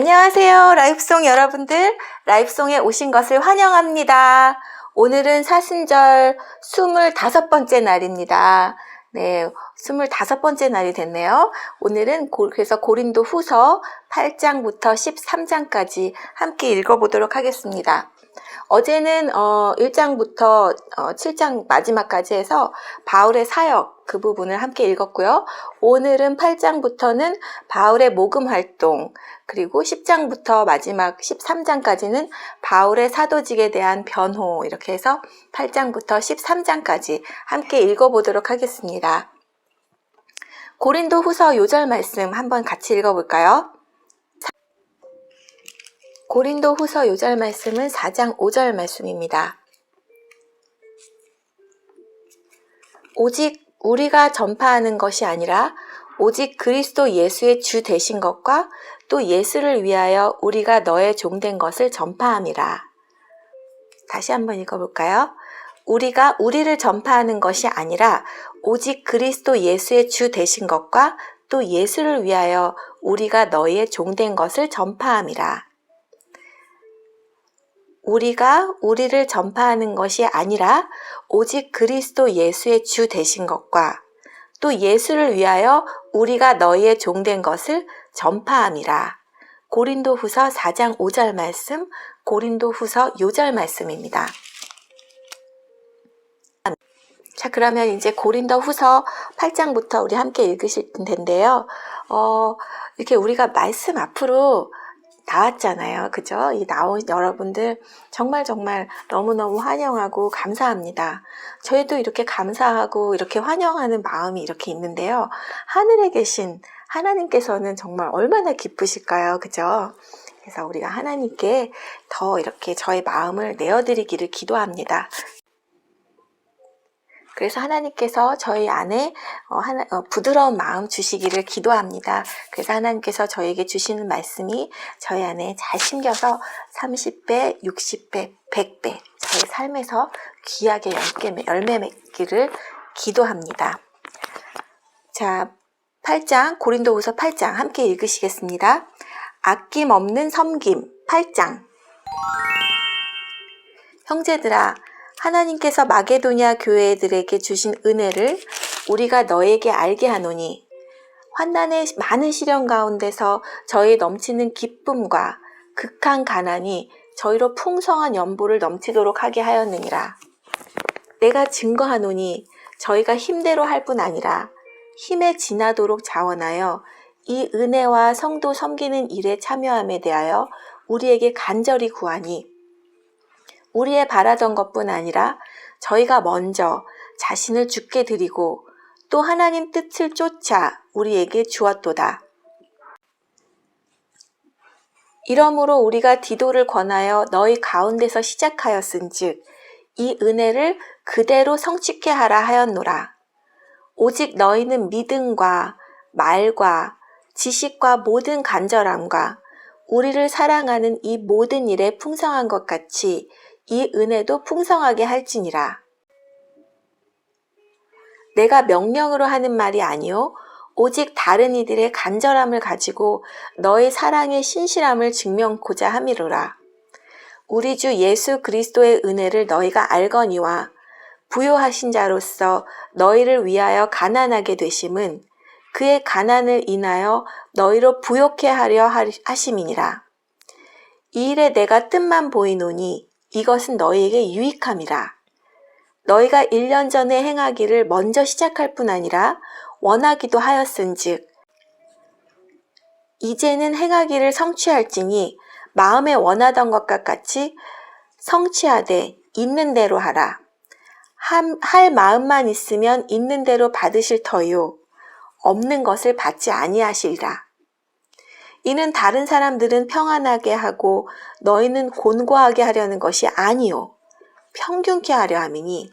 안녕하세요. 라이프송 여러분들. 라이프송에 오신 것을 환영합니다. 오늘은 사순절 25번째 날입니다. 네, 25번째 날이 됐네요. 오늘은 고- 그래서 고린도 후서 8장부터 13장까지 함께 읽어보도록 하겠습니다. 어제는 어, 1장부터 어, 7장 마지막까지 해서 바울의 사역 그 부분을 함께 읽었고요. 오늘은 8장부터는 바울의 모금 활동, 그리고 10장부터 마지막 13장까지는 바울의 사도직에 대한 변호 이렇게 해서 8장부터 13장까지 함께 읽어보도록 하겠습니다. 고린도 후서 요절 말씀 한번 같이 읽어볼까요? 고린도 후서 요절 말씀은 4장 5절 말씀입니다. 오직 우리가 전파하는 것이 아니라 오직 그리스도 예수의 주 되신 것과 또 예수를 위하여 우리가 너의 종된 것을 전파함이라. 다시 한번 읽어볼까요? 우리가 우리를 전파하는 것이 아니라 오직 그리스도 예수의 주 되신 것과 또 예수를 위하여 우리가 너의 종된 것을 전파함이라. 우리가 우리를 전파하는 것이 아니라 오직 그리스도 예수의 주 되신 것과 또 예수를 위하여 우리가 너희의 종된 것을 전파함이라. 고린도 후서 4장 5절 말씀, 고린도 후서 6절 말씀입니다. 자, 그러면 이제 고린도 후서 8장부터 우리 함께 읽으실 텐데요. 어, 이렇게 우리가 말씀 앞으로 나왔잖아요. 그죠? 이 나온 여러분들 정말 정말 너무너무 환영하고 감사합니다. 저희도 이렇게 감사하고 이렇게 환영하는 마음이 이렇게 있는데요. 하늘에 계신 하나님께서는 정말 얼마나 기쁘실까요? 그죠? 그래서 우리가 하나님께 더 이렇게 저의 마음을 내어드리기를 기도합니다. 그래서 하나님께서 저희 안에 어, 하나- 어, 부드러운 마음 주시기를 기도합니다. 그래서 하나님께서 저에게 주시는 말씀이 저희 안에 잘 심겨서 30배, 60배, 100배 저희 삶에서 귀하게 열매, 열매 맺기를 기도합니다. 자, 8장, 고린도후서 8장 함께 읽으시겠습니다. 아낌없는 섬김 8장 형제들아 하나님께서 마게도냐 교회들에게 주신 은혜를 우리가 너에게 알게 하노니 환난의 많은 시련 가운데서 저희 넘치는 기쁨과 극한 가난이 저희로 풍성한 연보를 넘치도록 하게 하였느니라. 내가 증거하노니 저희가 힘대로 할 뿐 아니라 힘에 지나도록 자원하여 이 은혜와 성도 섬기는 일에 참여함에 대하여 우리에게 간절히 구하니 우리의 바라던 것뿐 아니라 저희가 먼저 자신을 죽게 드리고 또 하나님 뜻을 쫓아 우리에게 주었도다. 이러므로 우리가 디도를 권하여 너희 가운데서 시작하였은즉 이 은혜를 그대로 성취케 하라 하였노라. 오직 너희는 믿음과 말과 지식과 모든 간절함과 우리를 사랑하는 이 모든 일에 풍성한 것 같이 이 은혜도 풍성하게 할지니라. 내가 명령으로 하는 말이 아니요 오직 다른 이들의 간절함을 가지고 너의 사랑의 신실함을 증명코자 함이로라. 우리 주 예수 그리스도의 은혜를 너희가 알거니와 부요하신 자로서 너희를 위하여 가난하게 되심은 그의 가난을 인하여 너희로 부욕해 하려 하심이니라. 이 일에 내가 뜻만 보이노니 이것은 너희에게 유익함이라. 너희가 1년 전에 행하기를 먼저 시작할 뿐 아니라 원하기도 하였은즉 이제는 행하기를 성취할지니 마음에 원하던 것과 같이 성취하되 있는 대로 하라. 함- 할 마음만 있으면 있는 대로 받으실 터요. 없는 것을 받지 아니하시리라. 이는 다른 사람들은 평안하게 하고 너희는 곤고하게 하려는 것이 아니요 평균케 하려 함이니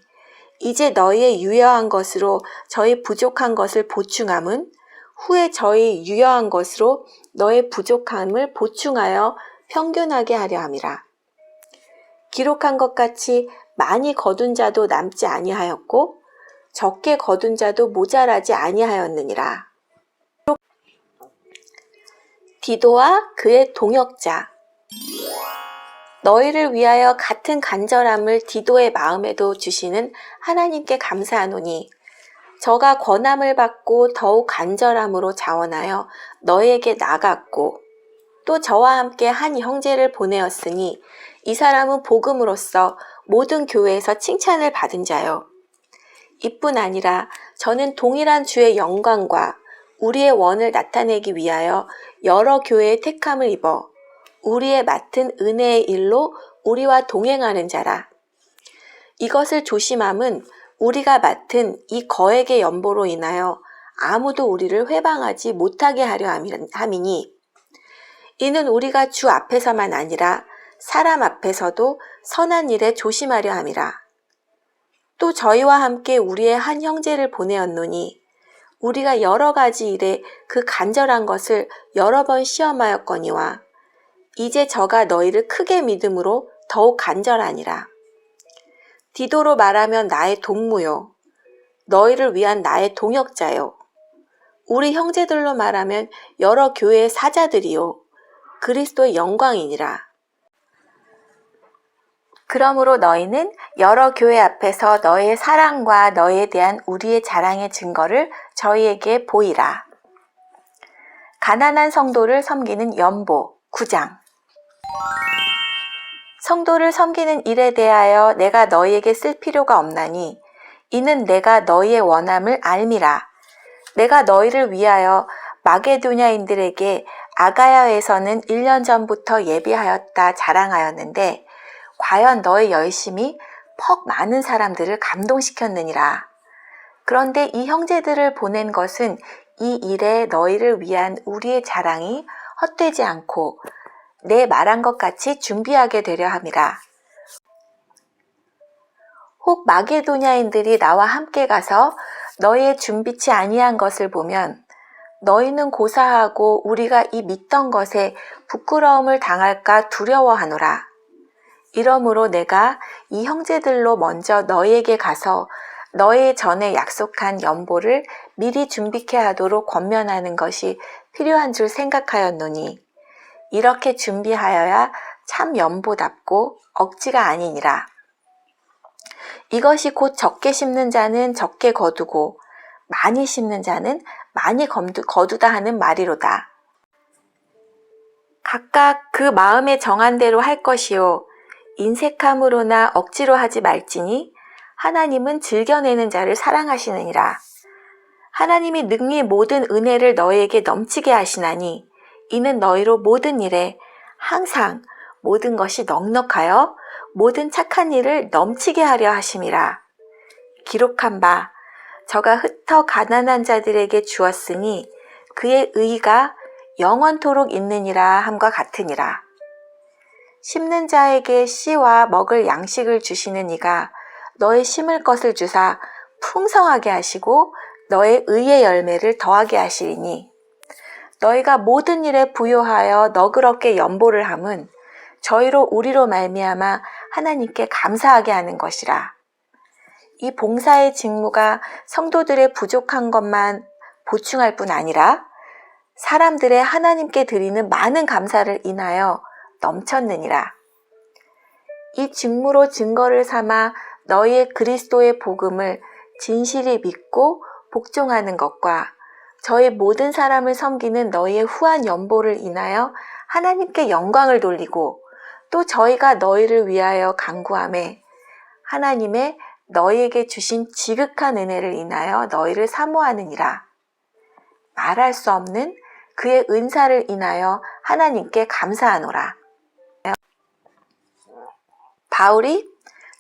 이제 너희의 유여한 것으로 저희 부족한 것을 보충함은 후에 저희 유여한 것으로 너의 부족함을 보충하여 평균하게 하려 함이라. 기록한 것 같이 많이 거둔 자도 남지 아니하였고 적게 거둔 자도 모자라지 아니하였느니라. 디도와 그의 동역자. 너희를 위하여 같은 간절함을 디도의 마음에도 주시는 하나님께 감사하노니 저가 권함을 받고 더욱 간절함으로 자원하여 너희에게 나갔고 또 저와 함께 한 형제를 보내었으니 이 사람은 복음으로써 모든 교회에서 칭찬을 받은 자요. 이뿐 아니라 저는 동일한 주의 영광과 우리의 원을 나타내기 위하여 여러 교회의 택함을 입어 우리의 맡은 은혜의 일로 우리와 동행하는 자라. 이것을 조심함은 우리가 맡은 이 거액의 연보로 인하여 아무도 우리를 회방하지 못하게 하려 함이- 함이니 이는 우리가 주 앞에서만 아니라 사람 앞에서도 선한 일에 조심하려 함이라. 또 저희와 함께 우리의 한 형제를 보내었노니 우리가 여러 가지 일에 그 간절한 것을 여러 번 시험하였거니와 이제 저가 너희를 크게 믿음으로 더욱 간절하니라. 디도로 말하면 나의 동무요. 너희를 위한 나의 동역자요. 우리 형제들로 말하면 여러 교회의 사자들이요. 그리스도의 영광이니라. 그러므로 너희는 여러 교회 앞에서 너의 사랑과 너에 대한 우리의 자랑의 증거를 저희에게 보이라. 가난한 성도를 섬기는 연보 9장 성도를 섬기는 일에 대하여 내가 너희에게 쓸 필요가 없나니 이는 내가 너희의 원함을 알미라. 내가 너희를 위하여 마게도냐인들에게 아가야에서는 1년 전부터 예비하였다 자랑하였는데 과연 너의 열심이 퍽 많은 사람들을 감동시켰느니라. 그런데 이 형제들을 보낸 것은 이 일에 너희를 위한 우리의 자랑이 헛되지 않고 내 말한 것 같이 준비하게 되려 함이라. 혹 마게도냐인들이 나와 함께 가서 너희의 준비치 아니한 것을 보면 너희는 고사하고 우리가 이 믿던 것에 부끄러움을 당할까 두려워하노라. 이러므로 내가 이 형제들로 먼저 너희에게 가서 너희 전에 약속한 연보를 미리 준비케 하도록 권면하는 것이 필요한 줄 생각하였노니 이렇게 준비하여야 참 연보답고 억지가 아니니라. 이것이 곧 적게 심는 자는 적게 거두고 많이 심는 자는 많이 거두다 하는 말이로다. 각각 그 마음에 정한 대로 할 것이요. 인색함으로나 억지로 하지 말지니 하나님은 즐겨내는 자를 사랑하시느니라. 하나님이 능히 모든 은혜를 너희에게 넘치게 하시나니 이는 너희로 모든 일에 항상 모든 것이 넉넉하여 모든 착한 일을 넘치게 하려 하심이라. 기록한 바 저가 흩어 가난한 자들에게 주었으니 그의 의가 영원토록 있느니라 함과 같으니라. 심는 자에게 씨와 먹을 양식을 주시는 이가 너의 심을 것을 주사 풍성하게 하시고 너의 의의 열매를 더하게 하시리니 너희가 모든 일에 부요하여 너그럽게 연보를 함은 저희로 우리로 말미암아 하나님께 감사하게 하는 것이라. 이 봉사의 직무가 성도들의 부족한 것만 보충할 뿐 아니라 사람들의 하나님께 드리는 많은 감사를 인하여 넘쳤느니라. 이 직무로 증거를 삼아 너희의 그리스도의 복음을 진실히 믿고 복종하는 것과 저희 모든 사람을 섬기는 너희의 후한 연보를 인하여 하나님께 영광을 돌리고 또 저희가 너희를 위하여 간구함에 하나님의 너희에게 주신 지극한 은혜를 인하여 너희를 사모하느니라. 말할 수 없는 그의 은사를 인하여 하나님께 감사하노라. 바울이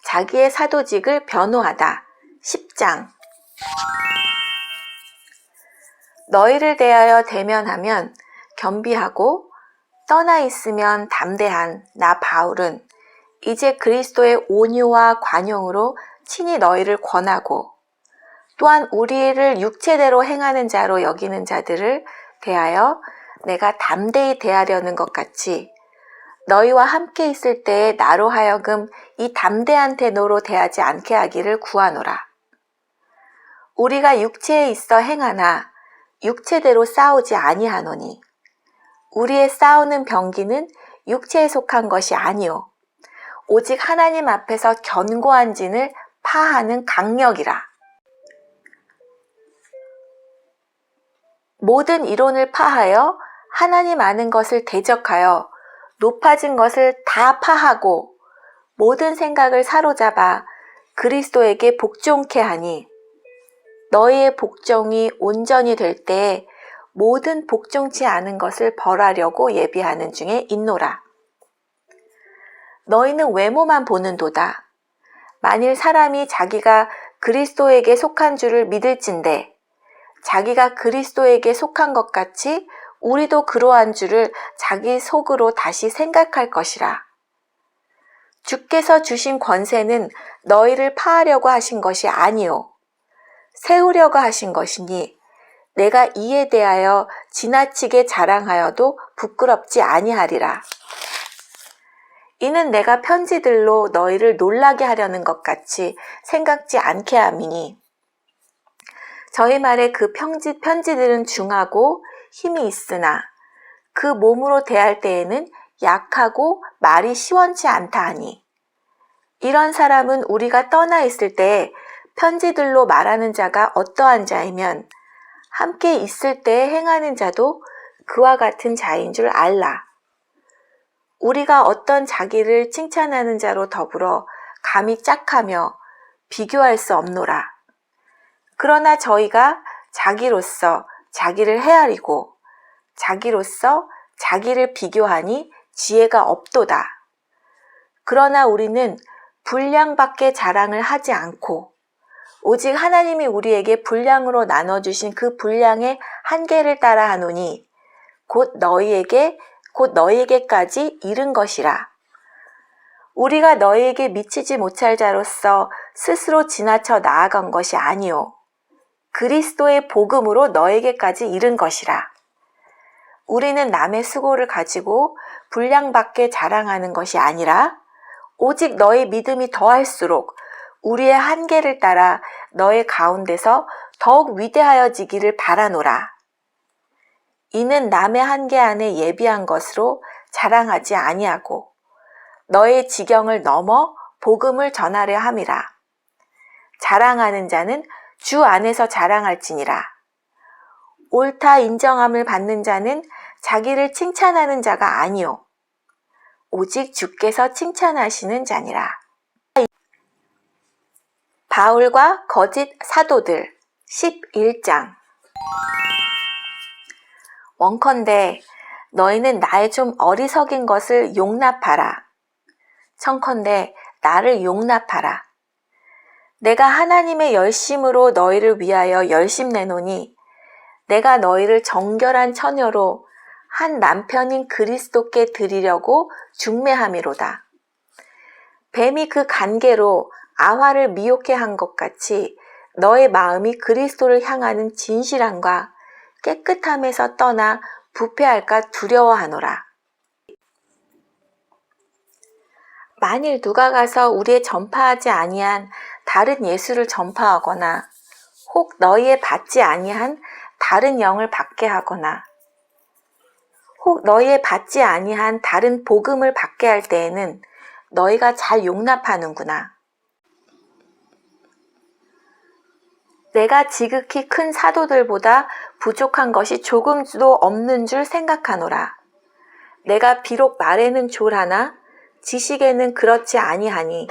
자기의 사도직을 변호하다. 10장. 너희를 대하여 대면하면 겸비하고 떠나 있으면 담대한 나 바울은 이제 그리스도의 온유와 관용으로 친히 너희를 권하고 또한 우리를 육체대로 행하는 자로 여기는 자들을 대하여 내가 담대히 대하려는 것 같이 너희와 함께 있을 때에 나로 하여금 이 담대한 태도로 대하지 않게 하기를 구하노라. 우리가 육체에 있어 행하나 육체대로 싸우지 아니하노니 우리의 싸우는 병기는 육체에 속한 것이 아니요 오직 하나님 앞에서 견고한 진을 파하는 강력이라. 모든 이론을 파하여 하나님 아는 것을 대적하여 높아진 것을 다 파하고 모든 생각을 사로잡아 그리스도에게 복종케 하니 너희의 복종이 온전히 될 때에 모든 복종치 않은 것을 벌하려고 예비하는 중에 있노라. 너희는 외모만 보는도다. 만일 사람이 자기가 그리스도에게 속한 줄을 믿을진데 자기가 그리스도에게 속한 것 같이 우리도 그러한 줄을 자기 속으로 다시 생각할 것이라. 주께서 주신 권세는 너희를 파하려고 하신 것이 아니요. 세우려고 하신 것이니 내가 이에 대하여 지나치게 자랑하여도 부끄럽지 아니하리라. 이는 내가 편지들로 너희를 놀라게 하려는 것 같이 생각지 않게 함이니 저희 말에 그 편지, 편지들은 중하고 힘이 있으나 그 몸으로 대할 때에는 약하고 말이 시원치 않다 하니 이런 사람은 우리가 떠나 있을 때 편지들로 말하는 자가 어떠한 자이면 함께 있을 때 행하는 자도 그와 같은 자인 줄 알라. 우리가 어떤 자기를 칭찬하는 자로 더불어 감히 짝하며 비교할 수 없노라. 그러나 저희가 자기로서 자기를 헤아리고 자기로서 자기를 비교하니 지혜가 없도다. 그러나 우리는 분량밖에 자랑을 하지 않고 오직 하나님이 우리에게 분량으로 나눠주신 그 분량의 한계를 따라 하노니 곧 너희에게 곧 너희에게까지 이른 것이라. 우리가 너희에게 미치지 못할 자로서 스스로 지나쳐 나아간 것이 아니요. 그리스도의 복음으로 너에게까지 이른 것이라. 우리는 남의 수고를 가지고 분량밖에 자랑하는 것이 아니라 오직 너의 믿음이 더할수록 우리의 한계를 따라 너의 가운데서 더욱 위대하여지기를 바라노라. 이는 남의 한계 안에 예비한 것으로 자랑하지 아니하고 너의 지경을 넘어 복음을 전하려 함이라. 자랑하는 자는 주 안에서 자랑할지니라. 옳다 인정함을 받는 자는 자기를 칭찬하는 자가 아니요. 오직 주께서 칭찬하시는 자니라. 바울과 거짓 사도들 11장 원컨대 너희는 나의 좀 어리석인 것을 용납하라. 청컨대 나를 용납하라. 내가 하나님의 열심으로 너희를 위하여 열심 내노니 내가 너희를 정결한 처녀로 한 남편인 그리스도께 드리려고 중매함이로다. 뱀이 그 간계로 아화를 미혹해 한 것 같이 너의 마음이 그리스도를 향하는 진실함과 깨끗함에서 떠나 부패할까 두려워하노라. 만일 누가 가서 우리의 전파하지 아니한 다른 예수를 전파하거나 혹 너희의 받지 아니한 다른 영을 받게 하거나 혹 너희의 받지 아니한 다른 복음을 받게 할 때에는 너희가 잘 용납하는구나. 내가 지극히 큰 사도들보다 부족한 것이 조금도 없는 줄 생각하노라. 내가 비록 말에는 졸하나 지식에는 그렇지 아니하니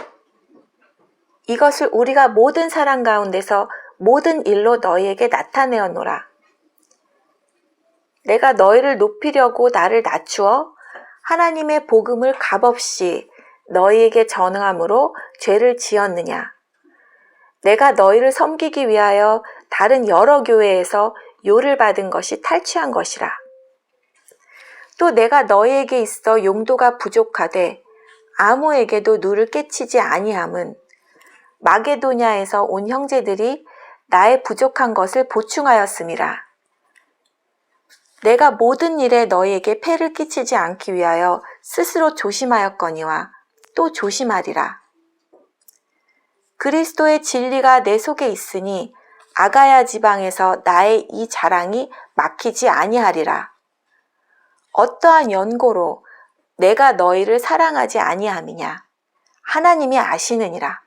이것을 우리가 모든 사람 가운데서 모든 일로 너희에게 나타내었노라. 내가 너희를 높이려고 나를 낮추어 하나님의 복음을 값없이 너희에게 전응함으로 죄를 지었느냐. 내가 너희를 섬기기 위하여 다른 여러 교회에서 요를 받은 것이 탈취한 것이라. 또 내가 너희에게 있어 용도가 부족하되 아무에게도 누를 깨치지 아니함은 마게도냐에서 온 형제들이 나의 부족한 것을 보충하였음이라. 내가 모든 일에 너희에게 폐를 끼치지 않기 위하여 스스로 조심하였거니와 또 조심하리라. 그리스도의 진리가 내 속에 있으니 아가야 지방에서 나의 이 자랑이 막히지 아니하리라. 어떠한 연고로 내가 너희를 사랑하지 아니함이냐 하나님이 아시느니라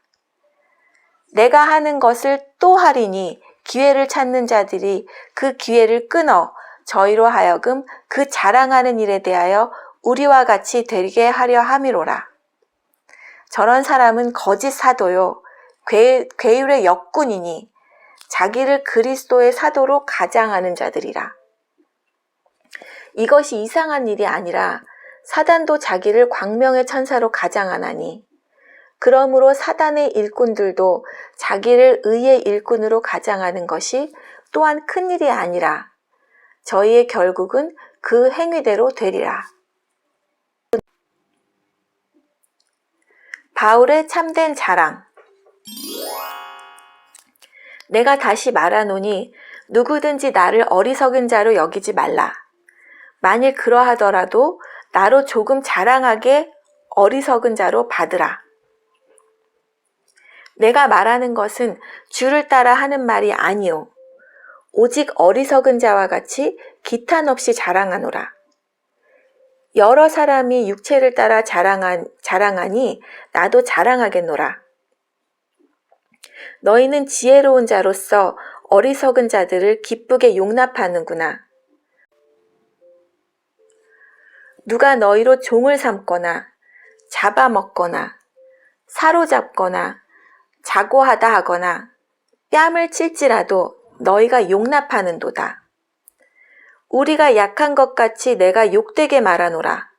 내가 하는 것을 또 하리니 기회를 찾는 자들이 그 기회를 끊어 저희로 하여금 그 자랑하는 일에 대하여 우리와 같이 되게 하려 함이로라. 저런 사람은 거짓 사도요, 괴, 괴율의 역군이니 자기를 그리스도의 사도로 가장하는 자들이라. 이것이 이상한 일이 아니라 사단도 자기를 광명의 천사로 가장하나니 그러므로 사단의 일꾼들도 자기를 의의 일꾼으로 가장하는 것이 또한 큰 일이 아니라 저희의 결국은 그 행위대로 되리라. 바울의 참된 자랑. 내가 다시 말하노니 누구든지 나를 어리석은 자로 여기지 말라. 만일 그러하더라도 나로 조금 자랑하게 어리석은 자로 받으라. 내가 말하는 것은 주를 따라 하는 말이 아니요. 오직 어리석은 자와 같이 기탄 없이 자랑하노라. 여러 사람이 육체를 따라 자랑한, 자랑하니 나도 자랑하겠노라. 너희는 지혜로운 자로서 어리석은 자들을 기쁘게 용납하는구나. 누가 너희로 종을 삼거나 잡아먹거나 사로잡거나 자고하다 하거나 뺨을 칠지라도 너희가 용납하는도다. 우리가 약한 것 같이 내가 욕되게 말하노라.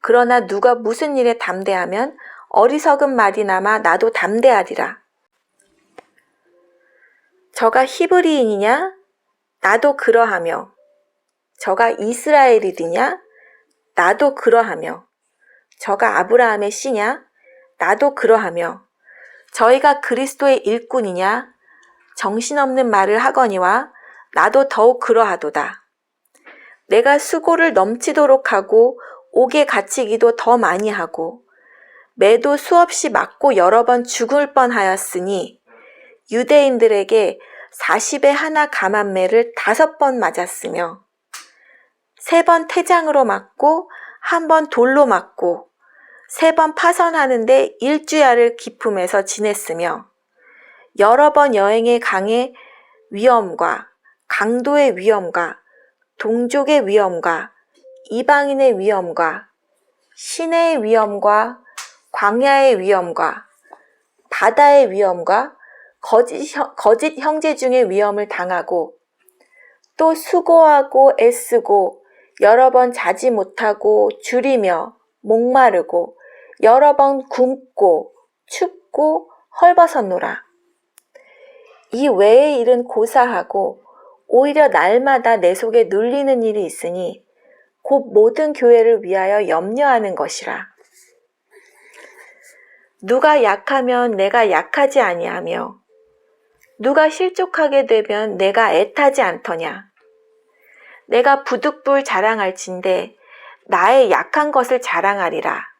그러나 누가 무슨 일에 담대하면 어리석은 말이나마 나도 담대하리라. 저가 히브리인이냐? 나도 그러하며. 저가 이스라엘이드냐? 나도 그러하며. 저가 아브라함의 씨냐? 나도 그러하며. 저희가 그리스도의 일꾼이냐? 정신없는 말을 하거니와 나도 더욱 그러하도다. 내가 수고를 넘치도록 하고 옥에 갇히기도 더 많이 하고 매도 수없이 맞고 여러 번 죽을 뻔하였으니 유대인들에게 40에 하나 감한매를 다섯 번 맞았으며 세 번 태장으로 맞고 한 번 돌로 맞고 세 번 파선하는데 일주야를 기품해서 지냈으며 여러 번 여행의 강의 위험과 강도의 위험과 동족의 위험과 이방인의 위험과 시내의 위험과 광야의 위험과 바다의 위험과 거짓, 형- 거짓 형제 중의 위험을 당하고 또 수고하고 애쓰고 여러 번 자지 못하고 줄이며 목마르고 여러 번 굶고 춥고 헐벗었노라. 이 외의 일은 고사하고 오히려 날마다 내 속에 눌리는 일이 있으니 곧 모든 교회를 위하여 염려하는 것이라. 누가 약하면 내가 약하지 아니하며 누가 실족하게 되면 내가 애타지 않더냐. 내가 부득불 자랑할진대 나의 약한 것을 자랑하리라.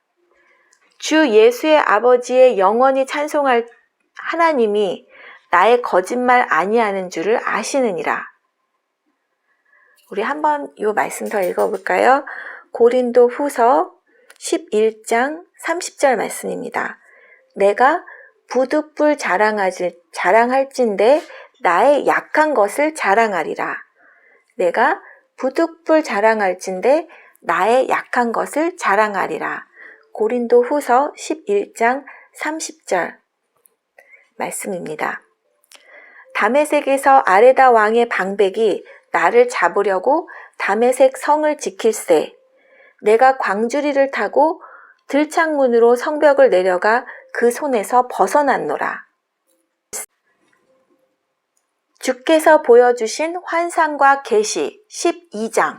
주 예수의 아버지의 영원히 찬송할 하나님이 나의 거짓말 아니하는 줄을 아시느니라. 우리 한번 이 말씀 더 읽어볼까요? 고린도 후서 11장 30절 말씀입니다. 내가 부득불 자랑하지, 자랑할진대 나의 약한 것을 자랑하리라. 내가 부득불 자랑할진대 나의 약한 것을 자랑하리라. 고린도 후서 11장 30절 말씀입니다. 다메섹에서 아레다 왕의 방백이 나를 잡으려고 다메섹 성을 지킬세. 내가 광주리를 타고 들창문으로 성벽을 내려가 그 손에서 벗어났노라. 주께서 보여주신 환상과 계시 12장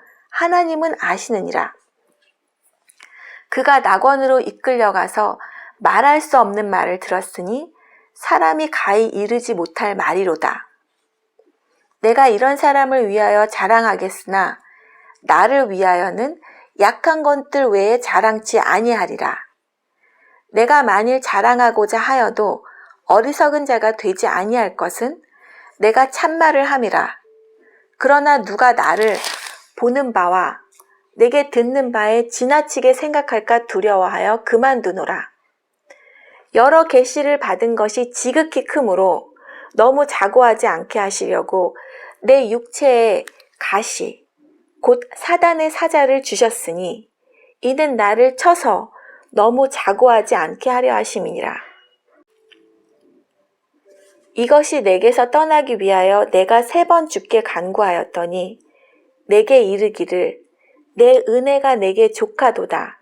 하나님은 아시느니라. 그가 낙원으로 이끌려가서 말할 수 없는 말을 들었으니 사람이 가히 이르지 못할 말이로다. 내가 이런 사람을 위하여 자랑하겠으나 나를 위하여는 약한 것들 외에 자랑치 아니하리라. 내가 만일 자랑하고자 하여도 어리석은 자가 되지 아니할 것은 내가 참말을 함이라. 그러나 누가 나를 보는 바와 내게 듣는 바에 지나치게 생각할까 두려워하여 그만두노라. 여러 계시를 받은 것이 지극히 크므로 너무 자고하지 않게 하시려고 내 육체에 가시, 곧 사단의 사자를 주셨으니 이는 나를 쳐서 너무 자고하지 않게 하려 하심이니라. 이것이 내게서 떠나기 위하여 내가 세 번 죽게 간구하였더니 내게 이르기를 내 은혜가 내게 족하도다.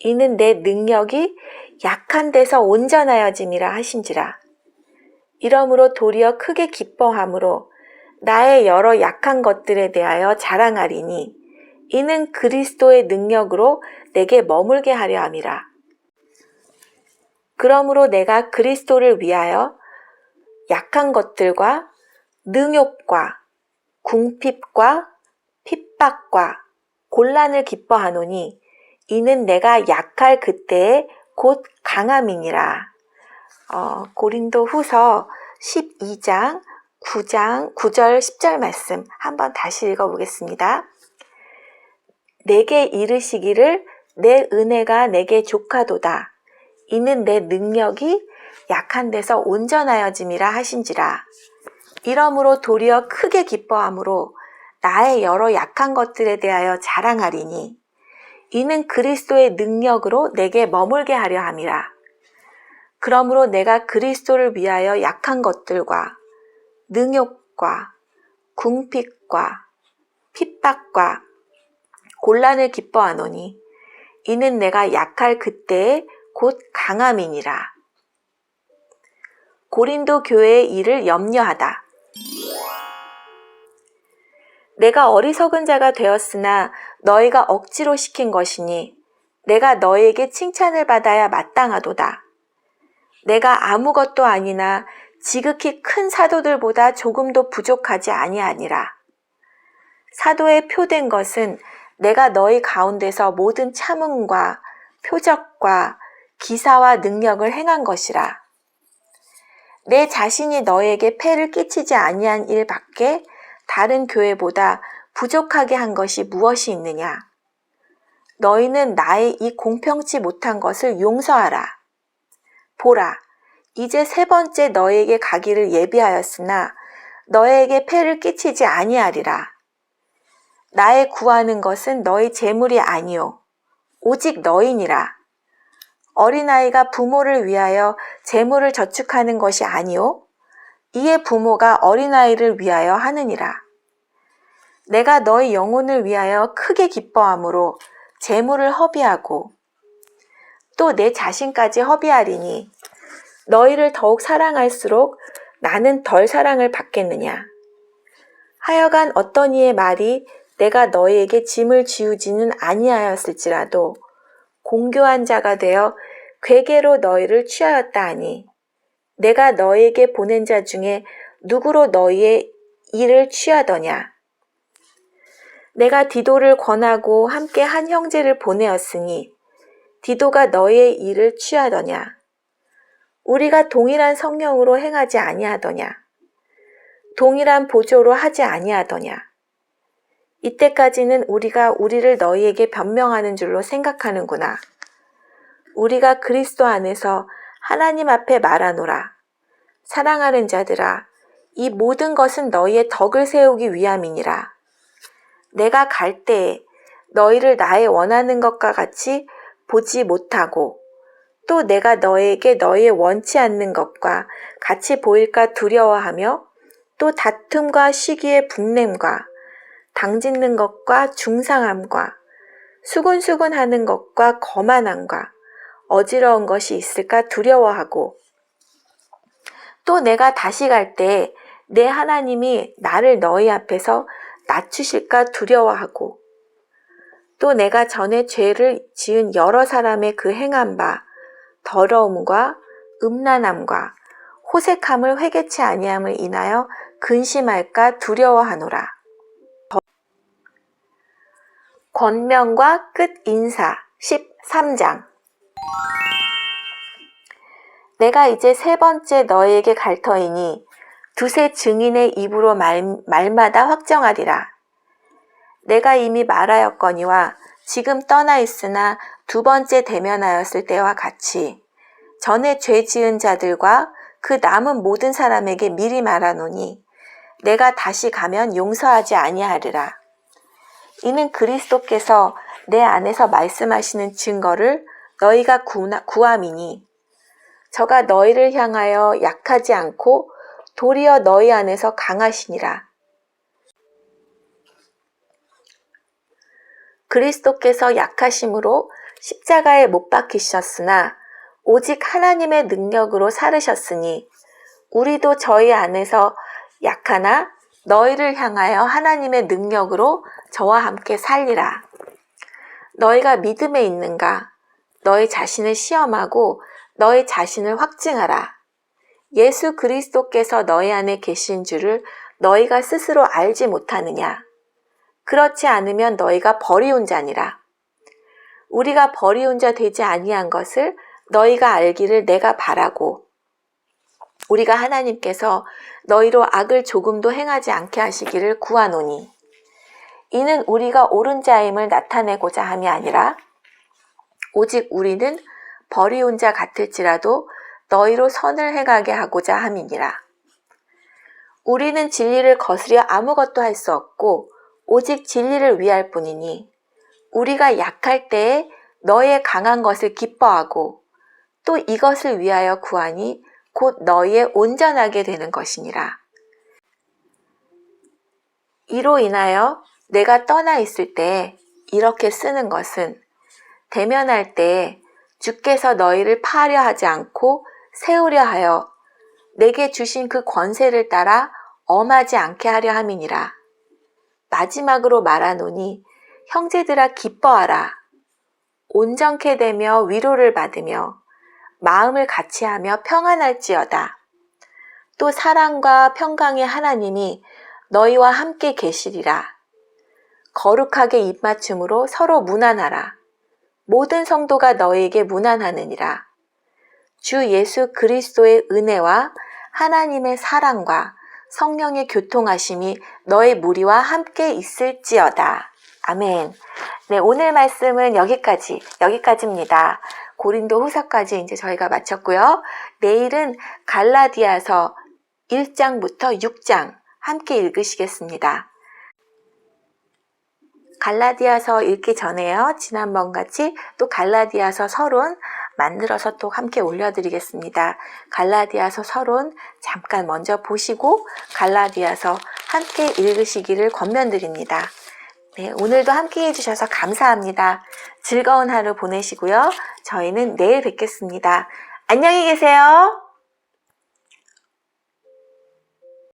이는 내 능력이 약한 데서 온전하여짐이라 하신지라. 이러므로 도리어 크게 기뻐함으로 나의 여러 약한 것들에 대하여 자랑하리니 이는 그리스도의 능력으로 내게 머물게 하려 함이라. 그러므로 내가 그리스도를 위하여 약한 것들과 능욕과 궁핍과 핍박과 곤란을 기뻐하노니 이는 내가 약할 그때에 곧 강함이니라. 어, 고린도 후서 12장 9장 9절 10절 말씀 한번 다시 읽어보겠습니다. 내게 이르시기를 내 은혜가 내게 족하도다. 이는 내 능력이 약한 데서 온전하여짐이라 하신지라. 이러므로 도리어 크게 기뻐함으로 나의 여러 약한 것들에 대하여 자랑하리니 이는 그리스도의 능력으로 내게 머물게 하려 함이라. 그러므로 내가 그리스도를 위하여 약한 것들과 능욕과 궁핍과 핍박과 곤란을 기뻐하노니 이는 내가 약할 그때에 곧 강함이니라. 고린도 교회의 일을 염려하다. 내가 어리석은 자가 되었으나 너희가 억지로 시킨 것이니 내가 너희에게 칭찬을 받아야 마땅하도다. 내가 아무것도 아니나 지극히 큰 사도들보다 조금도 부족하지 아니하니라. 사도에 표된 것은 내가 너희 가운데서 모든 참음과 표적과 기사와 능력을 행한 것이라. 내 자신이 너에게 폐를 끼치지 아니한 일 밖에 다른 교회보다 부족하게 한 것이 무엇이 있느냐? 너희는 나의 이 공평치 못한 것을 용서하라. 보라, 이제 세 번째 너에게 가기를 예비하였으나 너에게 폐를 끼치지 아니하리라. 나의 구하는 것은 너희 재물이 아니요 오직 너희니라. 어린아이가 부모를 위하여 재물을 저축하는 것이 아니요 이에 부모가 어린아이를 위하여 하느니라. 내가 너희 영혼을 위하여 크게 기뻐함으로 재물을 허비하고 또 내 자신까지 허비하리니 너희를 더욱 사랑할수록 나는 덜 사랑을 받겠느냐. 하여간 어떤 이의 말이 내가 너희에게 짐을 지우지는 아니하였을지라도 공교한 자가 되어 괴계로 너희를 취하였다 하니 내가 너희에게 보낸 자 중에 누구로 너희의 일을 취하더냐? 내가 디도를 권하고 함께 한 형제를 보내었으니 디도가 너희의 일을 취하더냐? 우리가 동일한 성령으로 행하지 아니하더냐? 동일한 보조로 하지 아니하더냐? 이때까지는 우리가 우리를 너희에게 변명하는 줄로 생각하는구나. 우리가 그리스도 안에서 하나님 앞에 말하노라. 사랑하는 자들아, 이 모든 것은 너희의 덕을 세우기 위함이니라. 내가 갈 때에 너희를 나의 원하는 것과 같이 보지 못하고 또 내가 너에게 너희의 원치 않는 것과 같이 보일까 두려워하며 또 다툼과 시기의 분냄과 당짓는 것과 중상함과 수군수군 하는 것과 거만함과 어지러운 것이 있을까 두려워하고 또 내가 다시 갈 때 내 하나님이 나를 너희 앞에서 낮추실까 두려워하고 또 내가 전에 죄를 지은 여러 사람의 그 행한 바 더러움과 음란함과 호색함을 회개치 아니함을 인하여 근심할까 두려워하노라. 권명과 끝 인사 13장 내가 이제 세 번째 너희에게 갈 터이니 두세 증인의 입으로 말, 말마다 확정하리라. 내가 이미 말하였거니와 지금 떠나 있으나 두 번째 대면하였을 때와 같이 전에 죄 지은 자들과 그 남은 모든 사람에게 미리 말하노니 내가 다시 가면 용서하지 아니하리라. 이는 그리스도께서 내 안에서 말씀하시는 증거를 너희가 구함이니 저가 너희를 향하여 약하지 않고 도리어 너희 안에서 강하시니라. 그리스도께서 약하심으로 십자가에 못 박히셨으나 오직 하나님의 능력으로 살으셨으니 우리도 저희 안에서 약하나 너희를 향하여 하나님의 능력으로 저와 함께 살리라. 너희가 믿음에 있는가? 너희 자신을 시험하고 너희 자신을 확증하라. 예수 그리스도께서 너희 안에 계신 줄을 너희가 스스로 알지 못하느냐? 그렇지 않으면 너희가 버리운 자니라. 우리가 버리운 자 되지 아니한 것을 너희가 알기를 내가 바라고 우리가 하나님께서 너희로 악을 조금도 행하지 않게 하시기를 구하노니 이는 우리가 옳은 자임을 나타내고자 함이 아니라 오직 우리는 버리운 자 같을지라도 너희로 선을 행하게 하고자 함이니라. 우리는 진리를 거스려 아무것도 할 수 없고 오직 진리를 위할 뿐이니 우리가 약할 때에 너의 강한 것을 기뻐하고 또 이것을 위하여 구하니 곧 너희의 온전하게 되는 것이니라. 이로 인하여 내가 떠나 있을 때 이렇게 쓰는 것은 대면할 때 주께서 너희를 파하려 하지 않고 세우려 하여 내게 주신 그 권세를 따라 엄하지 않게 하려 함이니라. 마지막으로 말하노니 형제들아 기뻐하라. 온전케 되며 위로를 받으며 마음을 같이하며 평안할지어다. 또 사랑과 평강의 하나님이 너희와 함께 계시리라. 거룩하게 입맞춤으로 서로 무난하라. 모든 성도가 너희에게 무난하느니라. 주 예수 그리스도의 은혜와 하나님의 사랑과 성령의 교통하심이 너의 무리와 함께 있을지어다. 아멘. 네, 오늘 말씀은 여기까지, 여기까지입니다. 고린도 후서까지 이제 저희가 마쳤고요. 내일은 갈라디아서 1장부터 6장 함께 읽으시겠습니다. 갈라디아서 읽기 전에요. 지난번 같이 또 갈라디아서 서론 만들어서 또 함께 올려드리겠습니다. 갈라디아서 서론 잠깐 먼저 보시고 갈라디아서 함께 읽으시기를 권면드립니다. 네, 오늘도 함께 해주셔서 감사합니다. 즐거운 하루 보내시고요. 저희는 내일 뵙겠습니다. 안녕히 계세요.